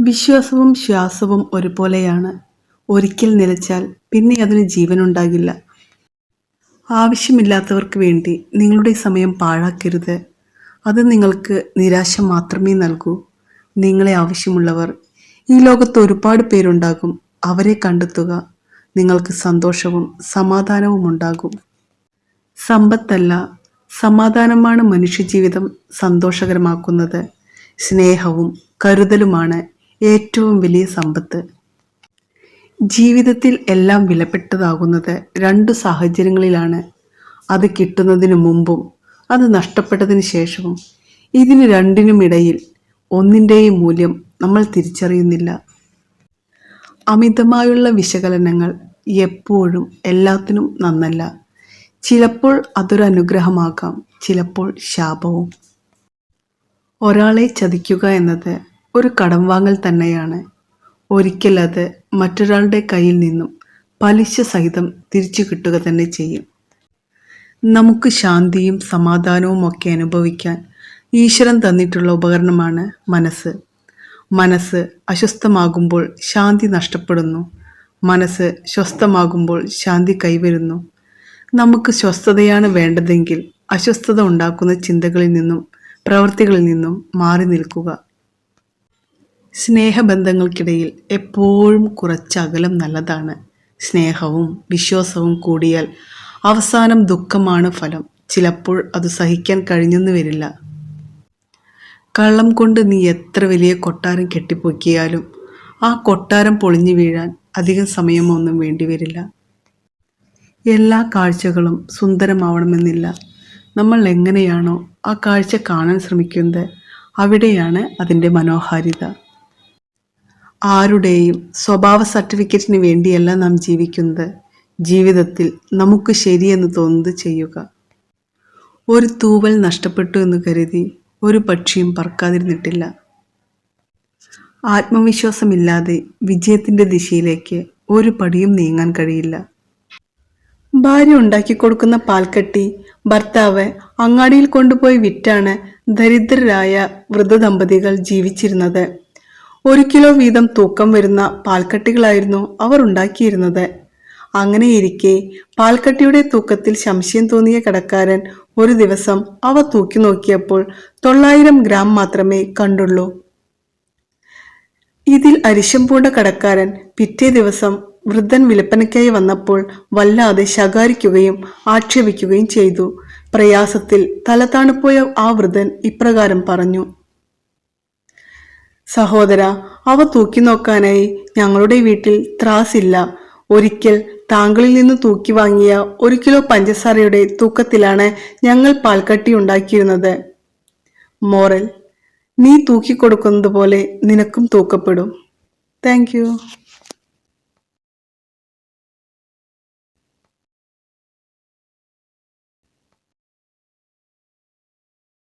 വിശ്വാസവും ശ്വാസവും ഒരുപോലെയാണ്. ഒരിക്കൽ നിലച്ചാൽ പിന്നെ അതിന് ജീവനുണ്ടാകില്ല. ആവശ്യമില്ലാത്തവർക്ക് വേണ്ടി നിങ്ങളുടെ സമയം പാഴാക്കരുത്. അത് നിങ്ങൾക്ക് നിരാശ മാത്രമേ നൽകൂ. നിങ്ങളെ ആവശ്യമുള്ളവർ. ഈ ലോകത്ത് ഒരുപാട് പേരുണ്ടാകും. അവരെ കണ്ടെത്തുക. നിങ്ങൾക്ക് സന്തോഷവും സമാധാനവും ഉണ്ടാകും. സമ്പത്തല്ല സമാധാനമാണ് മനുഷ്യജീവിതം സന്തോഷകരമാക്കുന്നത്. സ്നേഹവും കരുതലുമാണ് ഏറ്റവും വലിയ സമ്പത്ത്. ജീവിതത്തിൽ എല്ലാം വിലപ്പെട്ടതാകുന്നത് രണ്ട് സാഹചര്യങ്ങളിലാണ്. അത് കിട്ടുന്നതിന് മുമ്പും അത് നഷ്ടപ്പെട്ടതിന് ശേഷവും. ഇതിന് രണ്ടിനുമിടയിൽ ഒന്നിന്റെയും മൂല്യം നമ്മൾ തിരിച്ചറിയുന്നില്ല. അമിതമായുള്ള വിശകലനങ്ങൾ എപ്പോഴും എല്ലാത്തിനും നന്നല്ല. ചിലപ്പോൾ അതൊരു അനുഗ്രഹമാകാം ചിലപ്പോൾ ശാപവും. ഒരാളെ ചതിക്കുക എന്നത് ഒരു കടം വാങ്ങൽ തന്നെയാണ്. ഒരിക്കൽ അത് മറ്റൊരാളുടെ കയ്യിൽ നിന്നും പലിശ സഹിതം തിരിച്ചു കിട്ടുക തന്നെ ചെയ്യും. നമുക്ക് ശാന്തിയും സമാധാനവും ഒക്കെ അനുഭവിക്കാൻ ഈശ്വരൻ തന്നിട്ടുള്ള ഉപകരണമാണ് മനസ്സ്. മനസ്സ് അസ്വസ്ഥമാകുമ്പോൾ ശാന്തി നഷ്ടപ്പെടുന്നു. മനസ്സ് സ്വസ്ഥമാകുമ്പോൾ ശാന്തി കൈവരുന്നു. നമുക്ക് സ്വസ്ഥതയാണ് വേണ്ടതെങ്കിൽ അസ്വസ്ഥത ഉണ്ടാക്കുന്ന ചിന്തകളിൽ നിന്നും പ്രവൃത്തികളിൽ നിന്നും മാറി നിൽക്കുക. സ്നേഹബന്ധങ്ങൾക്കിടയിൽ എപ്പോഴും കുറച്ച് അകലം നല്ലതാണ്. സ്നേഹവും വിശ്വാസവും കൂടിയാൽ അവസാനം ദുഃഖമാണ് ഫലം. ചിലപ്പോൾ അത് സഹിക്കാൻ കഴിഞ്ഞെന്ന് വരില്ല. കള്ളം കൊണ്ട് നീ എത്ര വലിയ കൊട്ടാരം കെട്ടിപ്പൊക്കിയാലും ആ കൊട്ടാരം പൊളിഞ്ഞു വീഴാൻ അധികം സമയമൊന്നും വേണ്ടിവരില്ല എല്ലാ കാഴ്ചകളും സുന്ദരമാവണമെന്നില്ല. നമ്മൾ എങ്ങനെയാണോ ആ കാഴ്ച കാണാൻ ശ്രമിക്കുന്നത് അവിടെയാണ് അതിന്റെ മനോഹാരിത. ആരുടെയും സ്വഭാവ സർട്ടിഫിക്കറ്റിന് വേണ്ടിയല്ല നാം ജീവിക്കുന്നത്. ജീവിതത്തിൽ നമുക്ക് ശരിയെന്ന് തോന്നുന്നത് ചെയ്യുക. ഒരു തൂവൽ നഷ്ടപ്പെട്ടു എന്ന് കരുതി ഒരു പക്ഷിയും പറക്കാതിരുന്നിട്ടില്ല. ആത്മവിശ്വാസമില്ലാതെ വിജയത്തിന്റെ ദിശയിലേക്ക് ഒരു പടിയും നീങ്ങാൻ കഴിയില്ല. ഭാര്യ ഉണ്ടാക്കി കൊടുക്കുന്ന പാൽക്കട്ടി ഭർത്താവ് അങ്ങാടിയിൽ കൊണ്ടുപോയി വിറ്റാണ് ദരിദ്രരായ വൃദ്ധദമ്പതികൾ ജീവിച്ചിരുന്നത്. ഒരു കിലോ വീതം തൂക്കം വരുന്ന പാൽക്കട്ടികളായിരുന്നു അവർ ഉണ്ടാക്കിയിരുന്നത്. അങ്ങനെയിരിക്കെ പാൽക്കട്ടിയുടെ തൂക്കത്തിൽ സംശയം തോന്നിയ കടക്കാരൻ ഒരു ദിവസം അവ തൂക്കി നോക്കിയപ്പോൾ തൊള്ളായിരം ഗ്രാം മാത്രമേ കണ്ടുള്ളൂ. ഇതിൽ അരിശം പൂണ്ട കടക്കാരൻ പിറ്റേ ദിവസം വൃദ്ധൻ വിൽപ്പനയ്ക്കായി വന്നപ്പോൾ വല്ലാതെ ശകാരിക്കുകയും ആക്ഷേപിക്കുകയും ചെയ്തു. പ്രയാസത്തിൽ തലതാണുപോയ ആ വൃദ്ധൻ ഇപ്രകാരം പറഞ്ഞു സഹോദര അവ തൂക്കി നോക്കാനായി ഞങ്ങളുടെ വീട്ടിൽ ത്രാസില്ല. ഒരിക്കൽ താങ്കളിൽ നിന്ന് തൂക്കി വാങ്ങിയ ഒരു കിലോ പഞ്ചസാരയുടെ തൂക്കത്തിലാണ് ഞങ്ങൾ പാൽക്കട്ടി ഉണ്ടാക്കിയിരുന്നത്. മോറൽ നീ തൂക്കിക്കൊടുക്കുന്നത് പോലെ നിനക്കും തൂക്കപ്പെടും. താങ്ക്